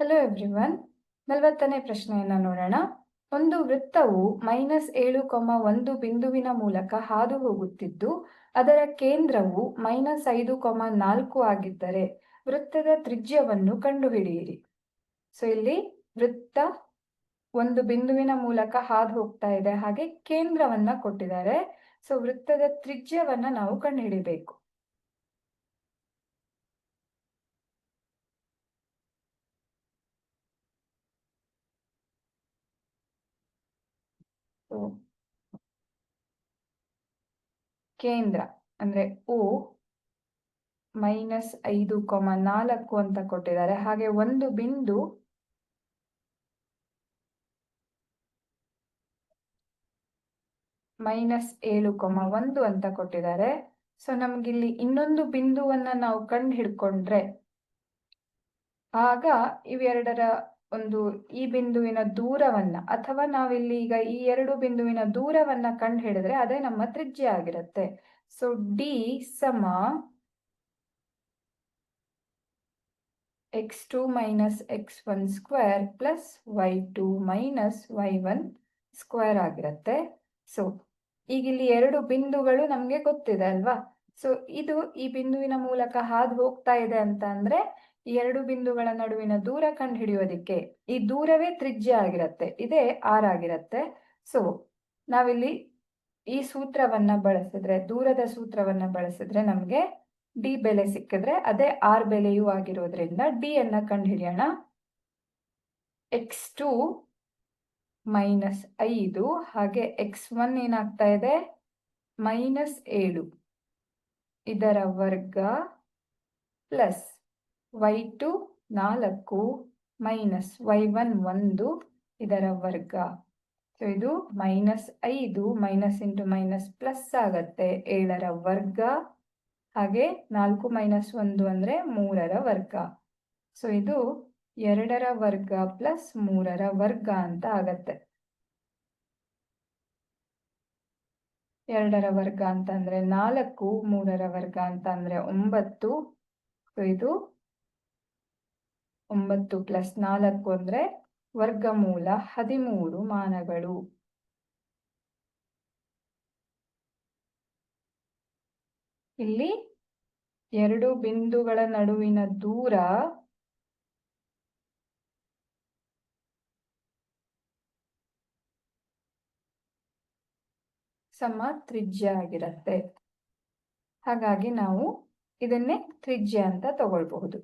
Hello everyone ನಲವತ್ತನೇ ಪ್ರಶ್ನೆಯನ್ನ ನೋಡೋಣ. ಒಂದು ವೃತ್ತವು ಮೈನಸ್ ಏಳು ಕೊಮ್ಮ ಒಂದು ಬಿಂದುವಿನ ಮೂಲಕ ಹಾದು ಹೋಗುತ್ತಿದ್ದು, ಅದರ ಕೇಂದ್ರವು ಮೈನಸ್ ಐದು ಕೊಮ್ಮ ನಾಲ್ಕು ಆಗಿದ್ದರೆ ವೃತ್ತದ ತ್ರಿಜ್ಯವನ್ನು ಕಂಡುಹಿಡಿಯಿರಿ. ಸೊ ಇಲ್ಲಿ ವೃತ್ತ ಒಂದು ಬಿಂದುವಿನ ಮೂಲಕ ಹಾದು ಹೋಗ್ತಾ ಇದೆ. ಹಾಗೆ ಕೇಂದ್ರವನ್ನ ಕೊಟ್ಟಿದ್ದಾರೆ. ಸೊ ವೃತ್ತದ ತ್ರಿಜ್ಯವನ್ನ ನಾವು ಕಂಡುಹಿಡಿಬೇಕು ಸೊ ಕೇಂದ್ರ ಅಂದ್ರೆ ಓ ಮೈನಸ್ ಐದು ಕೊಮ ನಾಲ್ಕು ಅಂತ ಕೊಟ್ಟಿದ್ದಾರೆ. ಹಾಗೆ ಒಂದು ಬಿಂದು ಮೈನಸ್ ಏಳು ಕೊಮ ಒಂದು ಅಂತ ಕೊಟ್ಟಿದ್ದಾರೆ. ಸೊ, ನಮ್ಗಿಲ್ಲಿ ಇನ್ನೊಂದು ಬಿಂದುವನ್ನ ನಾವು ಕಂಡು ಹಿಡ್ಕೊಂಡ್ರೆ ಆಗ ಇವೆರಡರ ಒಂದು ಈ ಬಿಂದುವಿನ ದೂರವನ್ನ, ಅಥವಾ ನಾವಿಲ್ಲಿ ಈಗ ಈ ಎರಡು ಬಿಂದುವಿನ ದೂರವನ್ನ ಕಂಡು ಹಿಡಿದ್ರೆ ಅದೇ ನಮ್ಮ ತ್ರಿಜ್ಯ ಆಗಿರುತ್ತೆ. ಸೊ ಡಿ ಸಮ X two minus X one square plus Y two minus Y one square ಆಗಿರುತ್ತೆ. ಸೊ ಈಗ ಇಲ್ಲಿ ಎರಡು ಬಿಂದುಗಳು ನಮ್ಗೆ ಗೊತ್ತಿದೆ ಅಲ್ವಾ? ಸೊ ಇದು ಈ ಬಿಂದುವಿನ ಮೂಲಕ ಹಾದು ಹೋಗ್ತಾ ಇದೆ ಅಂತ ಅಂದ್ರೆ ಎರಡು ಬಿಂದುಗಳ ನಡುವಿನ ದೂರ ಕಂಡು ಹಿಡಿಯೋದಿಕ್ಕೆ ಈ ದೂರವೇ ತ್ರಿಜ್ಯ ಆಗಿರತ್ತೆ, ಇದೇ ಆರ್ ಆಗಿರತ್ತೆ. ಸೊ ನಾವಿಲ್ಲಿ ಈ ಸೂತ್ರವನ್ನ ಬಳಸಿದ್ರೆ, ದೂರದ ಸೂತ್ರವನ್ನ ಬಳಸಿದ್ರೆ ನಮ್ಗೆ ಡಿ ಬೆಲೆ ಸಿಕ್ಕಿದ್ರೆ ಅದೇ ಆರ್ ಬೆಲೆಯೂ ಆಗಿರೋದ್ರಿಂದ ಡಿ ಅನ್ನ ಕಂಡು ಹಿಡಿಯೋಣ ಎಕ್ಸ್ ಟು ಮೈನಸ್ ಐದು, ಹಾಗೆ ಎಕ್ಸ್ ಒನ್ ಏನಾಗ್ತಾ ಇದೆ? ಮೈನಸ್ ಏಳು. ಇದರ ವರ್ಗ ಪ್ಲಸ್ ವೈ ಟು ನಾಲ್ಕು ಮೈನಸ್ ವೈ ಒನ್ ಒಂದು ಇದರ ವರ್ಗ. ಸೊ ಇದು ಮೈನಸ್ ಐದು ಮೈನಸ್ ಇಂಟು ಮೈನಸ್ ಪ್ಲಸ್ ಆಗತ್ತೆ. ಏಳರ ವರ್ಗ ಹಾಗೆ ನಾಲ್ಕು ಮೈನಸ್ ಒಂದು ಅಂದರೆ ಮೂರರ ವರ್ಗ. ಸೊ ಇದು ಎರಡರ ವರ್ಗ ಪ್ಲಸ್ ಮೂರರ ವರ್ಗ ಅಂತ ಆಗತ್ತೆ. ಎರಡರ ವರ್ಗ ಅಂತ ಅಂದ್ರೆ ನಾಲ್ಕು, ಮೂರರ ವರ್ಗ ಅಂತ ಒಂಬತ್ತು. ಸೊ ಇದು ಒಂಬತ್ತು ಪ್ಲಸ್ ನಾಲ್ಕು ಅಂದ್ರೆ ವರ್ಗಮೂಲ ಹದಿಮೂರು ಮಾನಗಳು. ಇಲ್ಲಿ ಎರಡು ಬಿಂದುಗಳ ನಡುವಿನ ದೂರ ಸಮ ತ್ರಿಜ್ಯ ಆಗಿರತ್ತೆ. ಹಾಗಾಗಿ ನಾವು ಇದನ್ನೇ ತ್ರಿಜ್ಯ ಅಂತ ತಗೊಳ್ಬಹುದು.